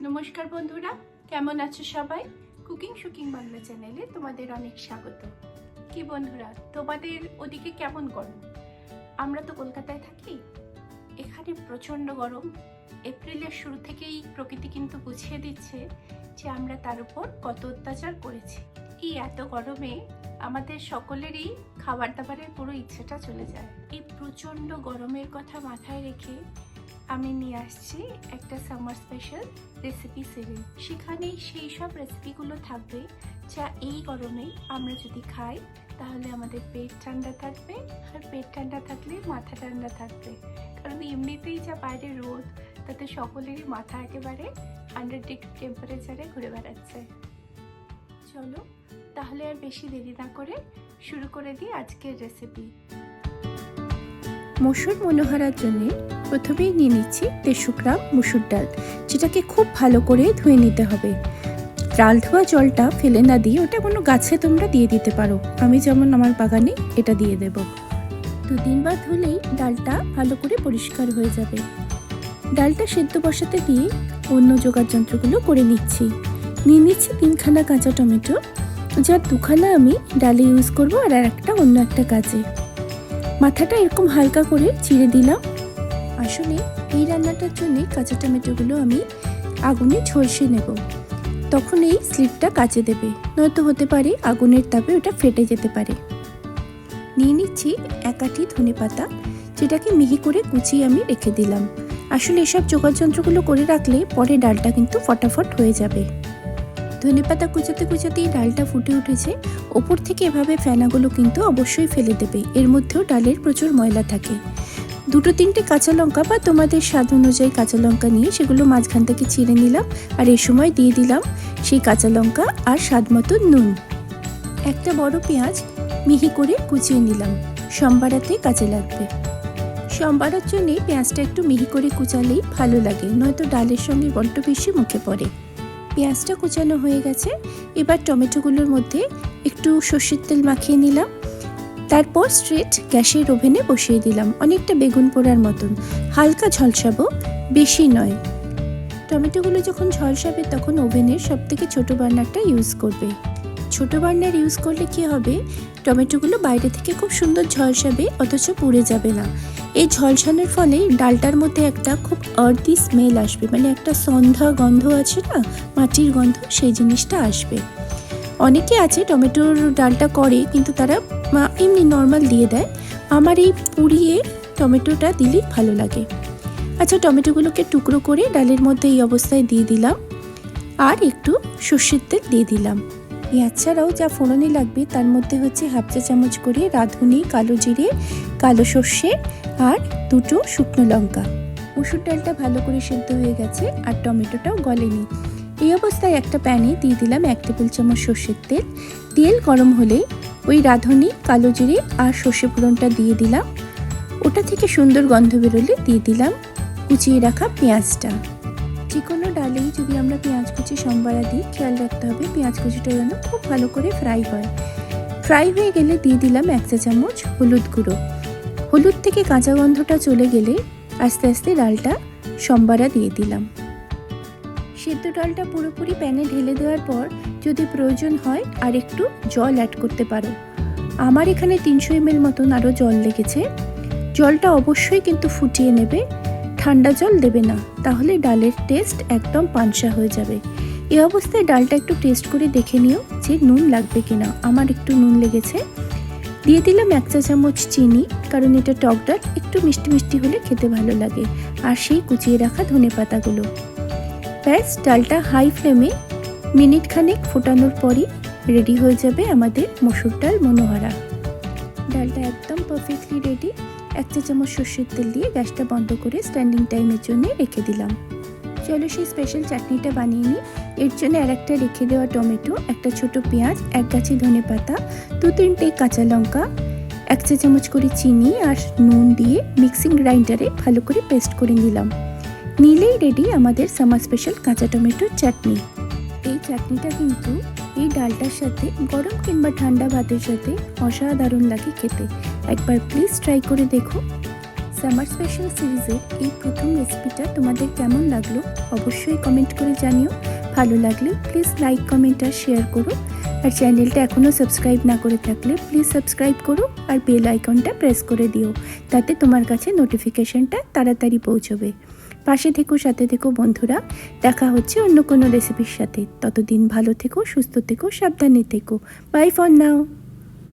নমস্কার বন্ধুরা, কেমন আছো সবাই? কুকিং শুকিং বাংলা চ্যানেলে তোমাদের অনেক স্বাগত। কি বন্ধুরা, তোমাদের ওদিকে কেমন গরম? আমরা তো কলকাতায় থাকি। এখানে প্রচণ্ড গরম। এপ্রিলের শুরু থেকেই প্রকৃতি কিন্তু বুঝিয়ে দিচ্ছে যে আমরা তার উপর কত অত্যাচার করেছি। এই এত গরমে আমাদের সকলেরই খাবার দাবারের পুরো ইচ্ছেটা চলে যায়। এই প্রচণ্ড গরমের কথা মাথায় রেখে আমি নিয়ে আসছি একটা সামার স্পেশাল রেসিপি সিরিজ সেখানে সেই সব রেসিপিগুলো থাকবে যা এই গরমে আমরা যদি খাই, তাহলে আমাদের পেট ঠান্ডা থাকবে আর পেট ঠান্ডা থাকলে মাথা ঠান্ডা থাকবে। কারণ এমনিতেই যা বাইরে রোদ, তাতে সকলেরই মাথা একেবারে হান্ড্রেড ডিগ্রি টেম্পারেচারে ঘুরে বেড়াচ্ছে। চলো, তাহলে আর বেশি দেরি না করে শুরু করে দিই আজকের রেসিপি মসুর মনোহারার জন্য প্রথমেই নিয়ে নিচ্ছি দেড়শো গ্রাম মুসুর ডাল, যেটাকে খুব ভালো করে ধুয়ে নিতে হবে। ডাল ধোয়া জলটা ফেলে না দিয়ে ওটা কোনো গাছে তোমরা দিয়ে দিতে পারো। আমি যেমন আমার বাগানে এটা দিয়ে দেব। দু তিনবার ধুলেই ডালটা ভালো করে পরিষ্কার হয়ে যাবে। ডালটা সেদ্ধ বসাতে দিয়ে অন্য জোগাড় যন্ত্রগুলো করে নিচ্ছি। নিয়ে নিচ্ছি তিনখানা কাঁচা টমেটো, যার দুখানা আমি ডালে ইউজ করব আর একটা অন্য একটা কাজে। মাথাটা এরকম হালকা করে চিড়ে দিলাম। আসলে এই রান্নাটার জন্য কাঁচা টমেটোগুলো আমি আগুনে ঝলসে নেব। তখন এই স্লিপটা কাচে দেবে। নয়তো হতে পারে আগুনের তাপে ওটা ফেটে যেতে পারে। নিয়ে নিচ্ছি একাটি ধনে পাতা, যেটাকে মিহি করে কুচিয়ে আমি রেখে দিলাম। আসলে এসব যোগাযন্ত্রগুলো করে রাখলে পরে ডালটা কিন্তু ফটাফট হয়ে যাবে। ধনে পাতা কুচাতে কুচাতেই ডালটা ফুটে উঠেছে। ওপর থেকে এভাবে ফেনাগুলো কিন্তু অবশ্যই ফেলে দেবে। এর মধ্যেও ডালের প্রচুর ময়লা থাকে। দুটো তিনটে কাঁচা লঙ্কা বা তোমাদের স্বাদ অনুযায়ী কাঁচা লঙ্কা নিয়ে সেগুলো মাঝখান থেকে ছিঁড়ে নিলাম আর এই সময় দিয়ে দিলাম সেই কাঁচা লঙ্কা আর স্বাদ মতো নুন। একটা বড় পেঁয়াজ মিহি করে কুচিয়ে নিলাম। সম্বারাতে কাজে লাগবে। সম্বারার জন্যে পেঁয়াজটা একটু মিহি করে কুচালেই ভালো লাগে, নয়তো ডালের সঙ্গে বড্ড বেশি মুখে পড়ে। পেঁয়াজটা কুচানো হয়ে গেছে। এবার টমেটোগুলোর মধ্যে একটু সর্ষের তেল মাখিয়ে নিলাম। তারপর স্ট্রেট গ্যাসের ওভেনে বসিয়ে দিলাম। অনেকটা বেগুন পোড়ার মতন। হালকা ঝলসাবো, বেশি নয়। টমেটোগুলো যখন ঝলসাবে তখন ওভেনের সবথেকে ছোটো বার্নারটা ইউজ করবে। ছোট বার্নার ইউজ করলে কি হবে? টমেটোগুলো বাইরে থেকে খুব সুন্দর ঝলসাবে, অথচ পুড়ে যাবে না। এই ঝলসানোর ফলে ডালটার মধ্যে একটা খুব আর্দি স্মেল আসবে মানে একটা সন্ধ্যা গন্ধ আছে না, মাটির গন্ধ, সেই জিনিসটা আসবে। অনেকে আছে টমেটোর ডালটা করে, কিন্তু তারা এমনি নর্মাল দিয়ে দেয়। আমার এই পুড়িয়ে টমেটোটা দিলেই ভালো লাগে। আচ্ছা টমেটোগুলোকে টুকরো করে ডালের মধ্যে এই অবস্থায় দিয়ে দিলাম। আর একটু সর্ষের তেল দিয়ে দিলাম। পেঁয়াজ ছাড়াও যা ফোড়নে লাগবে তার মধ্যে হচ্ছে হাফ চা চামচ করে রাঁধুনি, কালো জিরে, কালো সর্ষে আর দুটো শুকনো লঙ্কা। মসুর ডালটা ভালো করে সেদ্ধ হয়ে গেছে আর টমেটোটাও গলেনি। এই অবস্থায় একটা প্যানে দিয়ে দিলাম এক টেবিল চামচ সর্ষের তেল। তেল গরম হলে ওই রাঁধুনি, কালো জিরে আর সর্ষে ফোড়নটা দিয়ে দিলাম। ওটা থেকে সুন্দর গন্ধ বেরোলে দিয়ে দিলাম। কুচিয়ে রাখা পেঁয়াজটা। ডালেই যদি আমরা পেঁয়াজ কুচি সম্বারা দিই, খেয়াল রাখতে হবে পেঁয়াজ কুচিটা যেন খুব ভালো করে ফ্রাই হয়। ফ্রাই হয়ে গেলে দিয়ে দিলাম এক চা চামচ হলুদ গুঁড়ো। হলুদ থেকে কাঁচা গন্ধটা চলে গেলে আস্তে আস্তে ডালটা সম্বারা দিয়ে দিলাম। সেদ্ধ ডালটা পুরোপুরি প্যানে ঢেলে দেওয়ার পর যদি প্রয়োজন হয় আর একটু জল অ্যাড করতে পারো। আমার এখানে তিনশো এমএল মতন আরও জল লেগেছে। জলটা অবশ্যই কিন্তু ফুটিয়ে নেবে। ঠান্ডা জল দেবে না, তাহলে ডালের টেস্ট একদম পানসা হয়ে যাবে। এই অবস্থায় ডালটা একটু টেস্ট করে দেখে নিও যে নুন লাগবে কিনা। আমার একটু নুন লেগেছে। দিয়ে দিলাম এক চা চামচ চিনি, কারণ এটা টক ডাল, একটু মিষ্টি মিষ্টি হলে খেতে ভালো লাগে। আর সেই কুচিয়ে রাখা ধনে পাতাগুলো। ব্যাস, ডালটা হাই ফ্লেমে মিনিট খানেক ফোটানোর পরই রেডি হয়ে যাবে আমাদের মসুর ডাল মনোহারা। ডালটা একদম পারফেক্টলি রেডি এক চা চামচ সর্ষের তেল দিয়ে গ্যাসটা বন্ধ করে স্ট্যান্ডিং টাইমের জন্য রেখে দিলাম। চলো সেই স্পেশাল চাটনিটা বানিয়ে নিই। এর জন্য আর একটা রেখে দেওয়া টমেটো, একটা ছোট পেঁয়াজ, এক গাছি ধনে পাতা, দু তিনটে কাঁচা লঙ্কা, এক চা চামচ করে চিনি আর নুন দিয়ে মিক্সিং গ্রাইন্ডারে ভালো করে পেস্ট করে নিলাম। নিলেই রেডি আমাদের সামার স্পেশাল কাঁচা টমেটোর চাটনি। এই চাটনিটা কিন্তু এই ডালটার সাথে, গরম কিংবা ঠান্ডা ভাতের সাথে অসাধারণ লাগে খেতে। একবার প্লিজ ট্রাই করে দেখো। সামার স্পেশাল সিরিজের এই প্রথম রেসিপিটা তোমাদের কেমন লাগল অবশ্যই কমেন্ট করে জানিও। ভালো লাগলে প্লিজ লাইক কমেন্ট আর শেয়ার করো। আর চ্যানেলটা এখনও সাবস্ক্রাইব না করে থাকলে প্লিজ সাবস্ক্রাইব করো আর বেল আইকনটা প্রেস করে দিও। তাতে তোমার কাছে নোটিফিকেশনটা তাড়াতাড়ি পৌঁছবে। পাশে থেকো, সাথে থেকো বন্ধুরা। দেখা হচ্ছে অন্য কোনো রেসিপির সাথে। ততদিন ভালো থেকো, সুস্থ থেকো, সাবধানে থেকো। By for now